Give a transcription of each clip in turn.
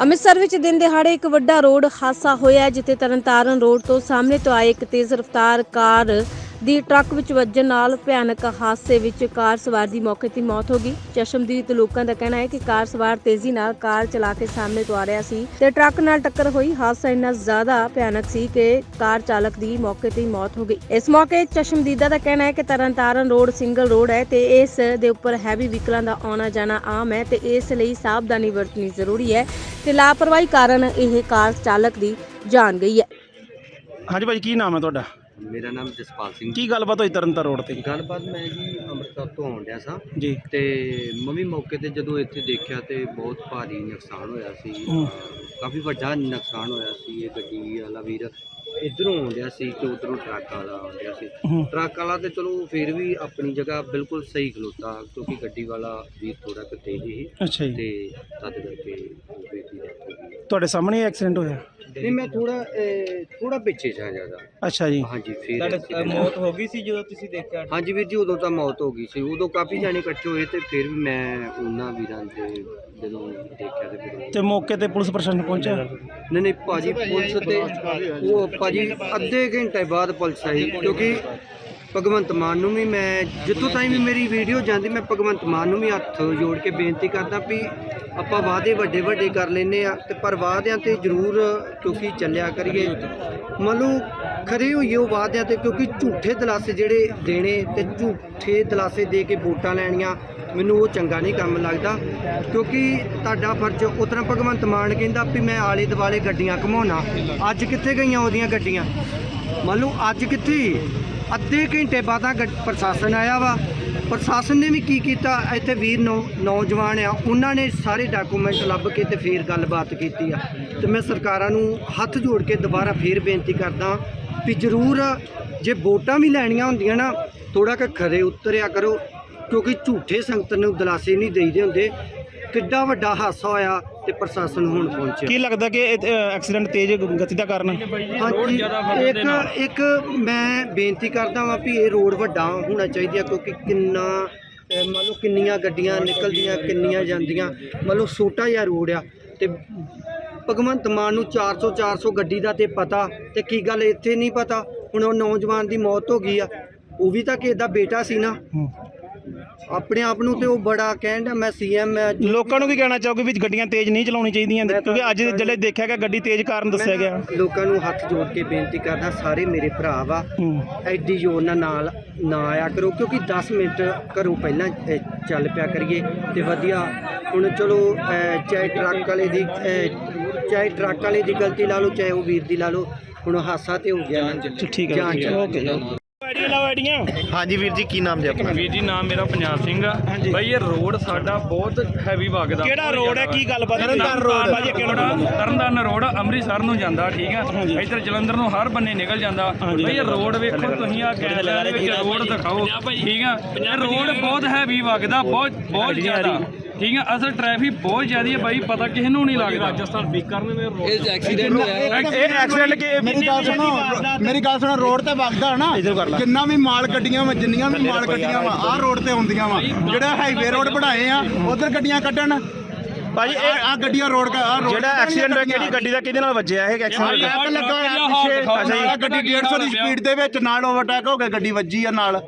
ਅੰਮ੍ਰਿਤਸਰ ਵਿੱਚ ਦਿਨ ਦਿਹਾੜੇ ਇੱਕ ਵੱਡਾ ਰੋਡ ਹਾਦਸਾ ਹੋਇਆ ਜਿੱਥੇ ਤਰਨਤਾਰਨ ਰੋਡ ਤੋਂ ਸਾਹਮਣੇ ਤੋਂ ਆਏ ਇੱਕ ਤੇਜ਼ ਰਫ਼ਤਾਰ ਕਾਰ ਦੀ ਟਰੱਕ ਵਿੱਚ ਵੱਜਣ ਨਾਲ ਭਿਆਨਕ ਹਾਦਸੇ ਵਿੱਚ ਕਾਰ ਸਵਾਰ ਦੀ ਮੌਕੇ 'ਤੇ ਹੀ ਮੌਤ ਹੋ ਗਈ। ਚਸ਼ਮਦੀਦ ਲੋਕਾਂ ਦਾ ਕਹਿਣਾ ਹੈ ਕਿ ਕਾਰ ਸਵਾਰ ਤੇਜ਼ੀ ਨਾਲ ਕਾਰ ਚਲਾ ਕੇ ਸਾਹਮਣੇ ਤੋਂ ਆ ਰਿਹਾ ਸੀ ਤੇ ਟਰੱਕ ਨਾਲ ਟੱਕਰ ਹੋਈ। ਹਾਦਸਾ ਇੰਨਾ ਜ਼ਿਆਦਾ ਭਿਆਨਕ ਸੀ ਕਿ ਕਾਰ ਚਾਲਕ ਦੀ ਮੌਕੇ 'ਤੇ ਮੌਤ ਹੋ ਗਈ। ਇਸ ਮੌਕੇ ਚਸ਼ਮਦੀਦਾ ਦਾ ਕਹਿਣਾ ਹੈ ਕਿ ਤਰਨਤਾਰਨ ਰੋਡ, ਸਿੰਗਲ ਰੋਡ ਹੈ ਤੇ ਇਸ ਦੇ ਉੱਪਰ ਹੈਵੀ ਵਹੀਕਲਾਂ ਦਾ ਆਉਣਾ ਜਾਣਾ ਆਮ ਹੈ ਤੇ ਇਸ ਲਈ ਸਾਵਧਾਨੀ ਵਰਤਣੀ ਜ਼ਰੂਰੀ ਹੈ ਤੇ ਲਾਪਰਵਾਹੀ ਕਾਰਨ ਇਹ ਕਾਰ ਚਾਲਕ ਦੀ ਜਾਨ ਗਈ ਹੈ। ਹਾਂਜੀ ਭਾਈ ਕੀ ਨਾਮ ਹੈ ਤੁਹਾਡਾ? ਮੇਰਾ ਨਾਮ ਜਸਪਾਲ ਸਿੰਘ ਕੀ ਗੱਲਬਾਤ ਹੋਈ ਤਰਨਤਾਰ ਰੋਡ ਤੇ? ਗੱਲਬਾਤ ਮੈਂ ਜੀ ਅੰਮ੍ਰਿਤਸਰ ਤੋਂ ਆਉਣ ਡਿਆ ਸਾਂ। ਜੀ। ਤੇ ਮੰਮੀ ਮੌਕੇ ਤੇ ਜਦੋਂ ਇੱਥੇ ਦੇਖਿਆ ਤੇ ਬਹੁਤ ਭਾਰੀ ਨੁਕਸਾਨ ਹੋਇਆ ਸੀ। ਹੂੰ। ਕਾਫੀ ਵੱਡਾ ਨੁਕਸਾਨ ਹੋਇਆ ਸੀ। ਇਹ ਗੱਡੀ ਵਾਲਾ ਵੀਰ ਇਧਰੋਂ ਆਉਂਦਿਆ ਸੀ ਤੇ ਉਧਰੋਂ ਟਰੱਕ ਵਾਲਾ ਆਉਂਦਿਆ ਸੀ। ਹੂੰ। ਟਰੱਕ ਵਾਲਾ ਤੇ ਚਲੋ ਫਿਰ ਵੀ ਆਪਣੀ ਜਗ੍ਹਾ ਬਿਲਕੁਲ ਸਹੀ ਖਲੋਤਾ ਕਿਉਂਕਿ ਗੱਡੀ ਵਾਲਾ ਵੀਰ ਥੋੜਾ ਕੁ ਤੇਜ਼ ਸੀ। ਅੱਛਾ ਜੀ। ਤੇ ਤਦ ਕਰਕੇ ਉਹ ਦੀ ਤੁਹਾਡੇ ਸਾਹਮਣੇ ਐਕਸੀਡੈਂਟ ਹੋਇਆ? ਨਹੀਂ ਮੈਂ ਥੋੜਾ ਥੋੜਾ ਪਿੱਛੇ ਸਾਂ ਜ਼ਿਆਦਾ। ਅੱਛਾ ਜੀ। ਹਾਂਜੀ ਫਿਰ accident ਹੋ ਗਈ ਸੀ ਜਦੋਂ ਤੁਸੀਂ ਦੇਖਿਆ? ਹਾਂਜੀ ਵੀਰ ਜੀ ਉਦੋਂ ਤਾਂ ਮੌਤ ਹੋ ਗਈ ਸੀ। ਉਦੋਂ ਕਾਫੀ ਜਾਣੇ ਇਕੱਠੇ ਹੋਏ ਤੇ ਫਿਰ ਵੀ ਮੈਂ ਉਹਨਾਂ ਵੀਰਾਂ ਦੇ ਜਦੋਂ ਦੇਖਿਆ ਤੇ ਫਿਰ ਤੇ ਮੌਕੇ ਤੇ ਪੁਲਿਸ ਪ੍ਰਸ਼ਾਸਨ ਪਹੁੰਚਿਆ? ਨਹੀਂ ਨਹੀਂ ਭਾਜੀ ਪੁਲਿਸ ਤੇ ਉਹ ਭਾਜੀ ਅੱਧੇ ਘੰਟੇ ਬਾਅਦ ਪੁਲਿਸ ਆਈ ਕਿਉਂਕਿ ਭਗਵੰਤ ਮਾਨ ਨੂੰ ਵੀ ਮੈਂ ਜਿੱਥੋਂ ਤਾਈਂ ਵੀ ਮੇਰੀ ਵੀਡੀਓ ਜਾਂਦੀ, ਮੈਂ ਭਗਵੰਤ ਮਾਨ ਨੂੰ ਵੀ ਹੱਥ ਜੋੜ ਕੇ ਬੇਨਤੀ ਕਰਦਾ ਵੀ ਆਪਾਂ ਵਾਅਦੇ ਵੱਡੇ ਵੱਡੇ ਕਰ ਲੈਨੇ ਆ ਤੇ ਪਰ ਵਾਅਦਿਆਂ ਤੇ ਜ਼ਰੂਰ ਕਿਉਂਕਿ ਚੱਲਿਆ ਕਰੀਏ। ਮੰਨ ਲਓ, ਖਰੇ ਹੋਈਏ ਉਹ ਵਾਅਦਿਆਂ ਤੇ ਕਿਉਂਕਿ ਝੂਠੇ ਦਲਾਸੇ ਜਿਹੜੇ ਦੇਣੇ ਤੇ ਝੂਠੇ ਦਲਾਸੇ ਦੇ ਕੇ ਵੋਟਾਂ ਲੈਣੀਆਂ, ਮੈਨੂੰ ਉਹ ਚੰਗਾ ਨਹੀਂ ਕੰਮ ਲੱਗਦਾ। ਕਿਉਂਕਿ ਤੁਹਾਡਾ ਫਰਜ਼ ਉਤਰਾ ਭਗਵੰਤ ਮਾਨ ਕਹਿੰਦਾ ਵੀ ਮੈਂ ਆਲੇ ਦੁਆਲੇ ਗੱਡੀਆਂ ਘਮਾਉਣਾ। ਅੱਜ ਕਿੱਥੇ ਗਈਆਂ ਉਹਦੀਆਂ ਗੱਡੀਆਂ? ਮੰਨ ਲਓ, ਅੱਜ ਕਿੱਥੇ? ਅੱਧੇ ਘੰਟੇ ਬਾਅਦ ਆ ਗੱਡ- ਪ੍ਰਸ਼ਾਸਨ ਆਇਆ ਵਾ। ਪ੍ਰਸ਼ਾਸਨ ਨੇ ਵੀ ਕੀ ਕੀਤਾ? ਇੱਥੇ ਵੀਰ ਨੌ ਨੌਜਵਾਨ ਆ। ਉਹਨਾਂ ਨੇ ਸਾਰੇ ਡਾਕੂਮੈਂਟ ਲੱਭ ਕੇ ਤੇ ਫੇਰ ਗੱਲਬਾਤ ਕੀਤੀ ਆ। ਤੇ ਮੈਂ ਸਰਕਾਰਾਂ ਨੂੰ ਹੱਥ ਜੋੜ ਕੇ ਦੁਬਾਰਾ ਫੇਰ ਬੇਨਤੀ ਕਰਦਾ ਵੀ ਜ਼ਰੂਰ ਜੇ ਵੋਟਾਂ ਵੀ ਲੈਣੀਆਂ ਹੁੰਦੀਆਂ ਨਾ ਥੋੜਾ ਕ ਖਰੇ ਉਤਰਿਆ ਕਰੋ। ਕਿਉਂਕਿ ਝੂਠੇ ਸੰਗਤ ਨੂੰ ਦਲਾਸੇ ਨਹੀਂ ਦੇਈਦੇ ਹੁੰਦੇ। ਕਿੱਡਾ ਵੱਡਾ ਹਾਦਸਾ ਹੋਇਆ। ਤੇ ਪ੍ਰਸ਼ਾਸਨ ਹੁਣ ਪਹੁੰਚਿਆ। ਕੀ ਲੱਗਦਾ ਕਿ ਇਹ ਐਕਸੀਡੈਂਟ ਤੇਜ਼ ਗਤੀ ਦਾ ਕਾਰਨ ਹੈ? ਹਾਂਜੀ ਇੱਕ ਇੱਕ ਮੈਂ ਬੇਨਤੀ ਕਰਦਾ ਵਾਂ ਵੀ ਇਹ ਰੋਡ ਵੱਡਾ ਹੋਣਾ ਚਾਹੀਦਾ ਕਿਉਂਕਿ ਕਿੰਨਾ ਅਹ ਮੰਨ ਲਓ ਕਿੰਨੀਆਂ ਗੱਡੀਆਂ ਨਿਕਲਦੀਆਂ ਕਿੰਨੀਆਂ ਜਾਂਦੀਆਂ। ਮੰਨ ਲਓ ਛੋਟਾ ਜਿਹਾ ਰੋਡ ਆ ਤੇ ਭਗਵੰਤ ਮਾਨ ਨੂੰ 400 400 ਗੱਡੀ ਦਾ ਤੇ ਪਤਾ ਤੇ ਕੀ ਗੱਲ ਇੱਥੇ ਨਹੀਂ ਪਤਾ। ਹੁਣ ਉਹ ਨੌਜਵਾਨ ਦੀ ਮੌਤ ਹੋ ਗਈ ਆ। ਉਹ ਵੀ ਤਾਂ ਕਿਸੇ ਦਾ ਬੇਟਾ ਸੀ ਨਾ। ਆਪਣੇ ਆਪ ਨੂੰ ਤੇ ਉਹ ਬੜਾ ਕਹਿੰਦਾ ਮੈਂ ਸੀਐਮ ਮੈਂ ਲੋਕਾਂ ਨੂੰ ਕੀ ਕਹਿਣਾ ਚਾਹੋਗੇ ਵੀ ਗੱਡੀਆਂ ਤੇਜ਼ ਨਹੀਂ ਚਲਾਉਣੀ ਚਾਹੀਦੀਆਂ? ਕਿਉਂਕਿ ਅੱਜ ਜਿਹੜੇ ਦੇਖਿਆ ਗਿਆ ਗੱਡੀ ਤੇਜ਼ ਕਾਰਨ ਦੱਸਿਆ ਗਿਆ। ਲੋਕਾਂ ਨੂੰ ਹੱਥ ਜੋੜ ਕੇ ਬੇਨਤੀ ਕਰਦਾ ਸਾਰੇ ਮੇਰੇ ਭਰਾ ਵਾ ਹੂੰ। ਐਡੀ ਜ਼ੋਰ ਨਾਲ ਨਾ ਆਇਆ ਕਰੋ ਕਿਉਂਕਿ 10 ਮਿੰਟ ਘਰੋਂ ਪਹਿਲਾਂ ਚੱਲ ਪਿਆ ਕਰੀਏ ਤੇ ਵਧੀਆ। ਹੁਣ ਚਲੋ ਚਾਹੇ ਟਰੱਕ ਵਾਲੇ ਦੀ ਚਾਹੇ ਟਰੱਕ ਵਾਲੇ ਦੀ ਗਲਤੀ ਲਾ ਲਓ ਚਾਹੇ ਉਹ ਵੀਰ ਦੀ ਲਾ ਲਓ ਹੁਣ ਹਾਸਾ ਤੇ ਹੋ ਗਿਆ। ਠੀਕ ਹੈ। ਹੈ ਓਕੇ। ਆਈਡੀਆਂ ਹਾਂਜੀ ਵੀਰ ਜੀ ਕੀ ਨਾਮ ਜੀ ਆਪਣਾ? ਵੀਰ ਜੀ ਨਾਮ ਮੇਰਾ ਪੰਜਾਬ ਸਿੰਘ ਆ। ਹਾਂਜੀ। ਬਈ ਇਹ ਰੋਡ ਸਾਡਾ ਬਹੁਤ ਹੈਵੀ ਵਗਦਾ ਕਿਹੜਾ ਰੋਡ ਹੈ? ਕੀ ਗੱਲਬਾਤ ਹੈ? ਤਰਨਤਾਰਨ ਰੋਡ। ਭਾਜੀ ਕਿਹੜਾ ਤਰਨਤਾਰਨ ਰੋਡ ਅੰਮ੍ਰਿਤਸਰ ਨੂੰ ਜਾਂਦਾ ਠੀਕ ਆ। ਇੱਧਰ ਜਲੰਧਰ ਨੂੰ ਹਰ ਬੰਨੇ ਨਿਕਲ ਜਾਂਦਾ। ਬਈ ਇਹ ਰੋਡ ਵੇਖੋ ਤੁਸੀਂ ਆ ਦੇ ਵਿੱਚ ਰੋਡ ਦਿਖਾਓ ਠੀਕ ਆ? ਇਹ ਰੋਡ ਬਹੁਤ ਹੈਵੀ ਵਗਦਾ ਬਹੁਤ ਬਹੁਤ ਜ਼ਿਆਦਾ। ਠੀਕ ਆ ਅਸਲ ਟ੍ਰੈਫਿਕ ਬਹੁਤ ਜ਼ਿਆਦੀ ਹੈ ਬਾਈ ਪਤਾ ਕਿਸੇ ਨੂੰ ਨਹੀਂ ਲੱਗਦਾ। ਰਾਜਸਥਾਨ ਬੀਕਾਨੇਰ ਦੇ ਰੋਡ ਇਹ ਐਕਸੀਡੈਂਟ ਹੋਇਆ। ਇਹ ਐਕਸੀਡੈਂਟ ਕਿ ਮੇਰੀ ਗੱਲ ਸੁਣੋ ਮੇਰੀ ਗੱਲ ਸੁਣੋ ਰੋਡ ਤੇ ਵਗਦਾ ਨਾ ਕਰ ਲਾ। ਜਿੰਨਾ ਵੀ ਮਾਲ ਗੱਡੀਆਂ ਵਾ ਜਿੰਨੀਆਂ ਵੀ ਮਾਲ ਗੱਡੀਆਂ ਵਾ ਆਹ ਰੋਡ ਤੇ ਆਉਂਦੀਆਂ ਵਾ। ਜਿਹੜਾ ਹਾਈਵੇ ਰੋਡ ਬਣਾਏ ਆ ਉਧਰ ਗੱਡੀਆਂ ਕੱਢਣ। ਭਾਜੀ ਇਹ ਆ ਗੱਡੀਆਂ ਰੋਡ ਆਹ road ਜਿਹੜਾ ਐਕਸੀਡੈਂਟ ਹੋਇਆ। ਕਿਹੜੀ ਗੱਡੀ ਦਾ ਕਿਹਦੇ ਨਾਲ ਵੱਜਿਆ ਇਹ ਐਕਸੀਡੈਂਟ ਲੱਗਾ ਹੋਇਆ ਪਿੱਛੇ। ਅੱਛਾ ਜੀ। ਆਹ ਗੱਡੀ 150 ਦੀ ਸਪੀਡ ਦੇ ਵਿੱਚ ਨਾਲ ਓਵਰਟੇਕ ਹੋ ਕੇ ਗੱਡੀ ਵੱਜੀ ਆ ਨਾਲ।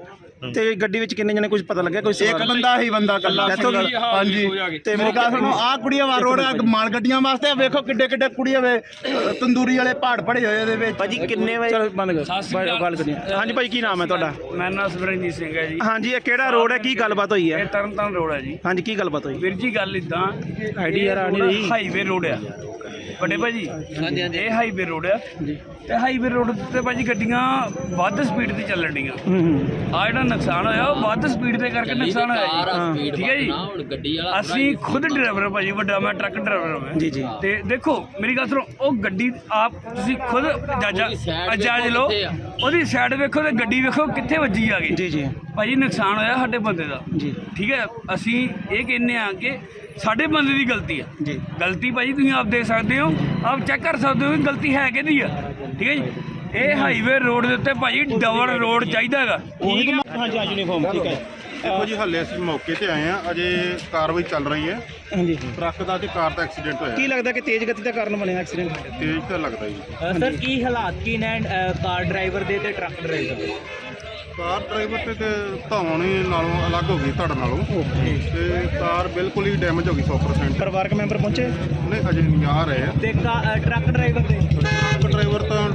ਤੇ ਗੱਡੀ ਵਿੱਚ ਕਿੰਨੇ ਜਣੇ ਕੁਝ ਪਤਾ ਲੱਗਿਆ? ਕੋਈ ਇੱਕ ਬੰਦਾ ਹੀ ਬੰਦਾ ਕੱਲਾ? ਹਾਂਜੀ। ਤੇ ਮੇਰੀ ਗੱਲ ਸੁਣੋ ਆਹ ਕੁੜੀਆਂ ਵਾ ਰੋਡ ਮਾਲ ਗੱਡੀਆਂ ਵਾਸਤੇ ਵੇਖੋ ਕਿੱਡੇ ਕਿੱਡੇ ਕੁੜੀਆਂ ਵੇ ਤੰਦੂਰੀ ਵਾਲੇ ਪਹਾੜ ਪੜੇ ਹੋਏ ਇਹਦੇ ਵਿੱਚ। ਭਾਜੀ ਕਿੰਨੇ ਵਜੇ? ਚਲੋ ਬੰਦ ਕਰ। ਗੱਲ ਕਰੀਏ। ਹਾਂਜੀ ਭਾਈ ਕੀ ਨਾਮ ਹੈ ਤੁਹਾਡਾ? ਮੇਰਾ ਨਾਮ ਸੁਰਿੰਦਰ ਸਿੰਘ ਹੈ ਜੀ। ਹਾਂਜੀ ਇਹ ਕਿਹੜਾ ਰੋਡ ਹੈ? ਕੀ ਗੱਲਬਾਤ ਹੋਈ ਇਹ ਹੈ ਤਰਨਤਾਰਨ ਰੋਡ ਹੈ ਜੀ। ਹਾਂਜੀ ਕੀ ਗੱਲਬਾਤ ਹੋਈ? ਵੀਰ ਜੀ ਗੱਲ ਇਦਾਂ ਆਈਡੀ ਯਾਰ ਆ ਨਹੀਂ ਰਹੀ ਹਾਈਵੇ ਰੋਡ ਆ। ਵੱਡੇ ਭਾਜੀ? ਹਾਂਜੀ ਹਾਂਜੀ। ਇਹ ਹਾਈਵੇ ਰੋਡ ਆ। ਤੇ ਹਾਈਵੇ ਰੋਡ ਤੇ ਭਾਜੀ ਗੱਡੀਆਂ ਵੱਧ ਸਪੀਡ ਤੇ ਚੱਲਣ ਡੀਆਂ। ਹੂੰ ਹੂੰ। ਆ ਜਿਹੜਾ ਨੁਕਸਾਨ ਹੋਇਆ ਉਹ ਵੱਧ ਸਪੀਡ ਦੇ ਕਰਕੇ ਨੁਕਸਾਨ ਹੋਇਆ ਜੀ। ਠੀਕ ਹੈ ਜੀ। ਅਸੀਂ ਖੁਦ ਡਰਾਈਵਰ ਭਾਜੀ ਵੱਡਾ ਮੈਂ ਟਰੱਕ ਡਰਾਈਵਰ ਹਾਂ ਜੀ ਜੀ। ਤੇ ਦੇਖੋ ਮੇਰੀ ਗੱਲ ਸੁਣੋ ਉਹ ਗੱਡੀ ਆਪ ਤੁਸੀਂ ਖੁਦ ਜਾਜਾ ਜਾਜ ਲਓ। ਉਹਦੀ ਸਾਈਡ ਵੇਖੋ ਤੇ ਗੱਡੀ ਵੇਖੋ ਕਿੱਥੇ ਵੱਜੀ ਆ ਗਈ। ਜੀ ਜੀ। ਭਾਜੀ ਨੁਕਸਾਨ ਹੋਇਆ ਸਾਡੇ ਬੰਦੇ ਦਾ। ਜੀ। ਠੀਕ ਹੈ ਅਸੀਂ ਇਹ ਕਹਿੰਦੇ ਆ ਕਿ ਸਾਡੇ ਬੰਦੇ ਦੀ ਗਲਤੀ ਆ। ਜੀ। ਗਲਤੀ ਭਾਜੀ ਤੁਸੀਂ ਆਪ ਦੇਖ ਸਕਦੇ ਹੋ ਆਪ ਚੈੱਕ ਕਰ ਸਕਦੇ ਹੋ ਕਿ ਗਲਤੀ ਹੈ ਕਿਹਦੀ ਆ। ਠੀਕ ਹੈ ਜੀ? ਇਹ ਹਾਈਵੇ ਰੋਡ ਦੇ ਉੱਤੇ ਭਾਜੀ ਡਬਲ ਰੋਡ ਚਾਹੀਦਾ ਹੈਗਾ। ਉਹੀ ਤਾਂ ਹਾਂਜੀ ਹਾਂਜੀ ਯੂਨੀਫਾਰਮ ਠੀਕ ਹੈ। ਦੇਖੋ ਜੀ ਹੱਲੇ ਅਸੀਂ ਮੌਕੇ ਤੇ ਆਏ ਆ ਅਜੇ ਕਾਰਵਾਈ ਚੱਲ ਰਹੀ ਹੈ। ਹਾਂਜੀ। ਟਰੱਕ ਦਾ ਤੇ ਕਾਰ ਦਾ ਐਕਸੀਡੈਂਟ ਹੋਇਆ। ਕੀ ਲੱਗਦਾ ਕਿ ਤੇਜ਼ ਗਤੀ ਦਾ ਕਾਰਨ ਬਣਿਆ ਐਕਸੀਡੈਂਟ? ਤੇਜ਼ ਤਾਂ ਲੱਗਦਾ ਜੀ ਸਰ ਕੀ ਹਾਲਾਤ ਕੀ ਨੇ ਕਾਰ ਡਰਾਈਵਰ ਦੇ ਤੇ ਟਰੱਕ ਡਰਾਈਵਰ ਦੇ? ਕਾਰ ਡਰਾਈਵਰ ਤੇ ਤੇ ਧੌਣ ਹੀ ਨਾਲੋਂ ਅਲੱਗ ਹੋ ਗਈ ਧੜ ਨਾਲੋਂ। ਤੇ ਕਾਰ ਬਿਲਕੁਲ ਹੀ ਡੈਮੇਜ ਹੋ ਗਈ 100% ਪਰਿਵਾਰਕ ਮੈਂਬਰ ਪਹੁੰਚੇ? ਨਹੀਂ ਅਜੇ ਨਹੀਂ ਆ ਰਹੇ ਆ। ਤੇ ਕਾ- ਟਰੱਕ ਡਰਾਈਵਰ ਦੇ ਟਰੱਕ ਡਰਾਈਵਰ ਤਾਂ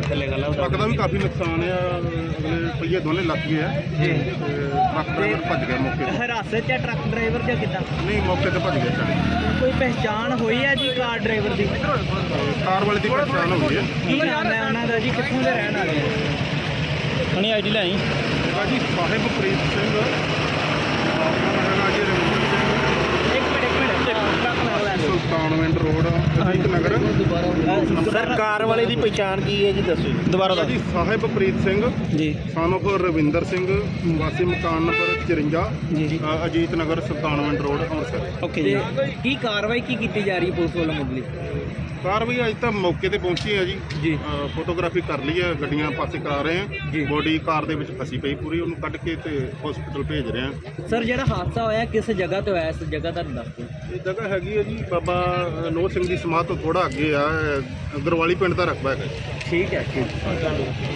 ਟਰੱਕ ਦਾ ਵੀ ਕਾਫੀ ਨੁਕਸਾਨ ਆ ਅਗਲੇ ਪਹੀਏ ਦੋਨੇ ਲੱਗ ਗਏ ਆ। ਟਰੱਕ ਡਰਾਈਵਰ ਭੱਜ ਗਿਆ ਮੌਕੇ ਤੇ। ਹਿਰਾਸਤ ਚ ਟਰੱਕ ਡਰਾਈਵਰ ਜਾਂ ਕਿੱਦਾਂ? ਨਹੀਂ ਮੌਕੇ ਤੇ ਭੱਜ ਗਿਆ ਚੜੇ ਕੋਈ ਪਹਿਚਾਣ ਹੋਈ ਹੈ ਜੀ ਕਾਰ ਡਰਾਈਵਰ ਦੀ? ਕਾਰ ਵਾਲੇ ਦੀ ਪਛਾਣ ਹੋ ਗਈ ਹੈ ਕੀ ਨਾਮ ਹੈ ਉਹਨਾਂ ਦਾ ਜੀ? ਕਿੱਥੋਂ ਦੇ ਰਹਿਣ ਵਾਲੇ ਆ? ਹਣੀ ਆਈਡੀ ਲੈ ਆਈ। ਹੈਗਾ ਜੀ ਸਾਹਿਬ ਸਿੰਘ। ਆਪਣਾ ਹੈਗਾ ਜੀ ਰਵਿੰਦਰ 197 ਰੋਡ ਅਜੀਤ ਨਗਰ। ਸਰਕਾਰ ਵਾਲੇ ਦੀ ਪਛਾਣ ਕੀ ਹੈ ਜੀ ਦੱਸੋ ਦੁਬਾਰਾ ਦਾ ਜੀ ਸਾਹਿਬਪ੍ਰੀਤ ਸਿੰਘ ਜੀ। ਸਾਨੋਫ ਰਵਿੰਦਰ ਸਿੰਘ ਵਾਸੀ ਮਕਾਨ ਨੰਬਰ 54 ਅ, ਅਜੀਤ ਨਗਰ 97 ਰੋਡ ਅੰਮ੍ਰਿਤਸਰ। ਓਕੇ ਜੀ। ਕੀ ਕਾਰਵਾਈ ਕੀ ਕੀਤੀ ਜਾ ਰਹੀ ਹੈ ਪੁਲਿਸ ਵੱਲੋਂ ਮੁੱਢਲੀ? ਕਾਰ ਵੀ ਅੱਜ ਤਾਂ ਮੌਕੇ ਤੇ ਪਹੁੰਚੀ ਹੈ ਜੀ। ਜੀ। ਫੋਟੋਗ੍ਰਾਫੀ ਕਰ ਲਈ ਹੈ ਗੱਡੀਆਂ ਪਾਸੇ ਕਰਾ ਰਹੇ ਜੀ। ਬੋਡੀ ਕਾਰ ਦੇ ਵਿੱਚ ਫਸੀ ਪਈ ਪੂਰੀ ਉਹਨੂੰ ਕੱਢ ਕੇ ਤੇ ਹਸਪੀਟਲ ਭੇਜ ਰਹੇ ਹਾਂ। ਸਰ ਜਿਹੜਾ ਹਾਦਸਾ ਹੋਇਆ ਕਿਸ ਜਗ੍ਹਾ ਤੇ ਹੋਇਆ ਇਸ ਜਗ੍ਹਾ ਦਾ ਦੱਸੋ। ਇਹ ਜਗ੍ਹਾ ਹੈਗੀ ਹੈ ਜੀ ਬਾਬਾ ਨੋਹ ਸਿੰਘ ਦੀ ਸਮਾਧ ਤੋਂ ਥੋੜਾ ਅੱਗੇ ਆ ਅ, ਪਿੰਡ ਦਾ ਰਕਬਾ ਹੈਗਾ ਠੀਕ ਹੈ ਠੀਕ